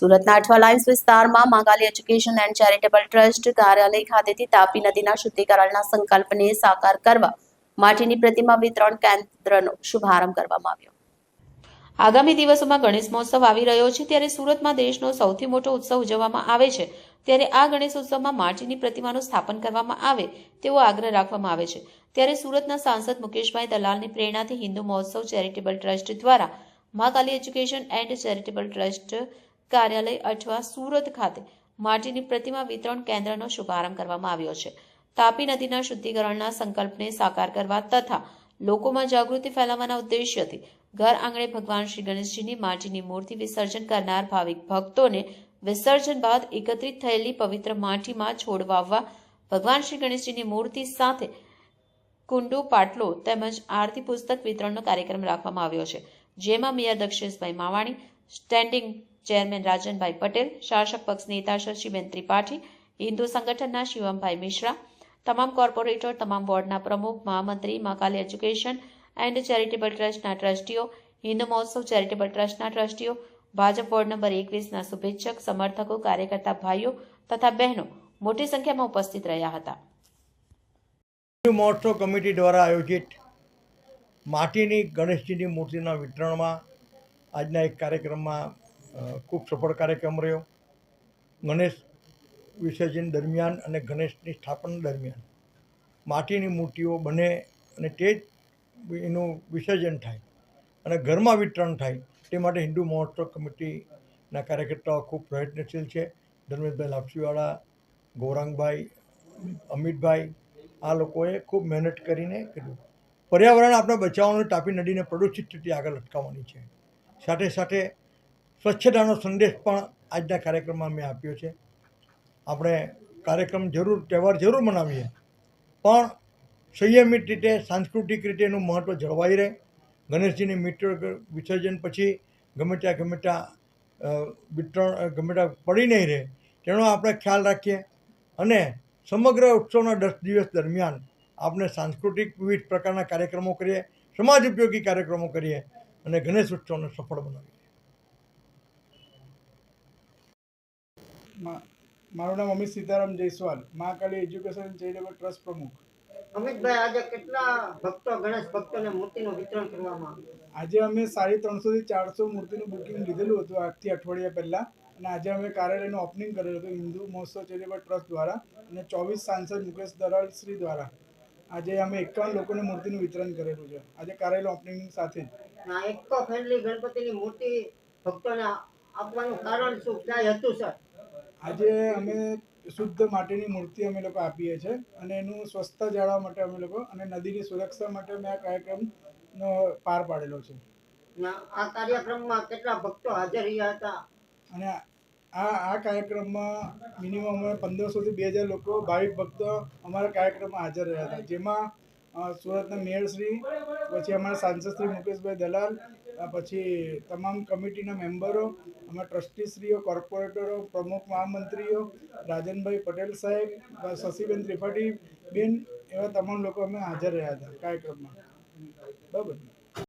સુરતના અઠવા વિસ્તારમાં Mangali education and charitable trust કાર્યાલય ખાતેથી તાપી નદીના શુદ્ધિકરણના સંકલ્પને સાકાર કરવા માટીની પ્રતિમા વિતરણ કેન્દ્રનો શુભારંભ કરવામાં આવ્યો. આગામી દિવસોમાં ગણેશ મહોત્સવ આવી રહ્યો છે, ત્યારે સુરતમાં દેશનો સૌથી મોટો ઉત્સવ ઉજવવામાં આવે છે. ત્યારે આ ગણેશ ઉત્સવમાં માટીની પ્રતિમાનું સ્થાપન કરવામાં આવે તેવો આગ્રહ રાખવામાં આવે છે. ત્યારે સુરતના સાંસદ મુકેશભાઈ દલાલની પ્રેરણાથી હિન્દુ મહોત્સવ ચેરિટેબલ ટ્રસ્ટ દ્વારા Mahakali education and charitable trust કાર્યાલય અઠવા સુરત ખાતે માટીની પ્રતિમા વિતરણ કેન્દ્રનો શુભારંભ કરવામાં આવ્યો છે. તાપી નદીના શુદ્ધિકરણના સંકલ્પને સાકાર કરવા તથા લોકોમાં જાગૃતિ ફેલાવવાના ઉદ્દેશ્યથી ઘર આંગણે ભગવાન શ્રી ગણેશજીની માટીની મૂર્તિ વિસર્જન કરનાર ભાવિક ભક્તોને વિસર્જન બાદ એકત્રિત થયેલી પવિત્ર માટીમાં છોડ વાવવા ભગવાન શ્રી ગણેશજીની મૂર્તિ સાથે કુંડુ, પાટલો તેમજ આરતી પુસ્તક વિતરણનો કાર્યક્રમ રાખવામાં આવ્યો છે. જેમાં mayor Daksheshbhai Mavani standing chairman Rajanbhai Patel, શાસક પક્ષ નેતા શશીબેન ત્રિપાઠી, હિન્દુ સંગઠનના શિવમભાઈ મિશ્રા, તમામ કોર્પોરેટર, તમામ વોર્ડના પ્રમુખ, મહામંત્રી મહાકાલી એજ્યુકેશન એન્ડ ચેરિટેબલ ટ્રસ્ટના ટ્રસ્ટીઓ, હિન્દુ મહોત્સવ ચેરિટેબલ ટ્રસ્ટના ટ્રસ્ટીઓ, ભાજપ વોર્ડ નંબર એકવીસના શુભેચ્છક, સમર્થકો, કાર્યકર્તા ભાઈઓ તથા બહેનો મોટી સંખ્યામાં ઉપસ્થિત રહ્યા હતા. મહોત્સવ કમિટી દ્વારા આયોજિત માટીની ગણેશજીની મૂર્તિના વિતરણમાં આજના એક કાર્યક્રમમાં ખૂબ સફળ કાર્યક્રમ રહ્યો. ગણેશ વિસર્જન દરમિયાન અને ગણેશની સ્થાપના દરમિયાન માટીની મૂર્તિઓ બને અને તે જ એનું વિસર્જન થાય અને ઘરમાં વિતરણ થાય તે માટે હિન્દુ મહોત્સવ કમિટીના કાર્યકર્તાઓ ખૂબ પ્રયત્નશીલ છે. ધર્મેશભાઈ લાપસીવાળા, ગૌરાંગભાઈ, અમિતભાઈ, આ લોકોએ ખૂબ મહેનત કરીને કર્યું. પર્યાવરણ આપણે બચાવવાનું, તાપી નદીને પ્રદૂષિત થતી આગળ અટકાવવાની છે. સાથે સાથે સ્વચ્છતાનો સંદેશ પણ આજના કાર્યક્રમમાં મેં આપ્યો છે. આપણે કાર્યક્રમ જરૂર, તહેવાર જરૂર મનાવીએ. પણ સંયમિત રીતે, સાંસ્કૃતિક રીતે એનું મહત્ત્વ જળવાઈ રહે. ગણેશજીની મિત્ર વિસર્જન પછી ગમે ત્યાં ગમે ત્યાં વિતરણ ગમે ત્યાં પડી નહીં રહે, તેનો આપણે ખ્યાલ રાખીએ. અને સમગ્ર ઉત્સવના દસ દિવસ દરમિયાન આપણે સાંસ્કૃતિક વિવિધ પ્રકારના કાર્યક્રમો કરીએ, સમાજ ઉપયોગી કાર્યક્રમો કરીએ અને ગણેશ ઉત્સવને સફળ બનાવીએ. મારું નામ Amit Sitaram Jaiswal Mahakali education charitable trust પ્રમુખ. અમિતભાઈ આજે કેટલા ભક્તો ગણેશ ભક્તોને મૂર્તિનું વિતરણ કરવામાં આવ્યું? આજે અમે સાડી ત્રણસોથી ચારસો મૂર્તિનું બુકિંગ લીધેલું હતું આજથી અઠવાડિયા પહેલાં. અને આજે અમે કાર્યાલયનું ઓપનિંગ કરેલું હતું હિન્દુ મહોત્સવ ચેરિટેબલ ટ્રસ્ટ દ્વારા અને ચોવીસ સાંસદ મુકેશ દલાલ શ્રી દ્વારા. આજે અમે એકાવન લોકોને મૂર્તિનું વિતરણ કરેલું છે. આજે કાર્યાલય ઓપનિંગ સાથે જ. એકો ફ્રેન્ડલી ગણપતિની મૂર્તિ ભક્તોને આપવાનું કારણ શું હતું સર આજે અમે શુદ્ધ માટીની મૂર્તિ અમે લોકો આપીએ છીએ અને એનું સ્વચ્છતા જાળવવા માટે અમે લોકો અને નદીની સુરક્ષા માટે અમે આ કાર્યક્રમનો પાર પાડેલો છે. આ કાર્યક્રમમાં કેટલા ભક્તો હાજર રહ્યા હતા? અને આ આ કાર્યક્રમમાં મિનિમમ અમે પંદરસોથી બે હજાર લોકો ભાવિક ભક્તો અમારા કાર્યક્રમમાં હાજર રહ્યા હતા. જેમાં સુરતના મેયરશ્રી પછી અમારા સાંસદ શ્રી મુકેશભાઈ દલાલ પછી તમામ કમિટીના મેમ્બરો, અમારા ટ્રસ્ટીશ્રીઓ, કોર્પોરેટરો, પ્રમુખ મહામંત્રીઓ, રાજનભાઈ પટેલ સાહેબ શશીબેન ત્રિપાઠી બેન, એવા તમામ લોકો અમે હાજર રહ્યા હતા કાર્યક્રમમાં. બરાબર?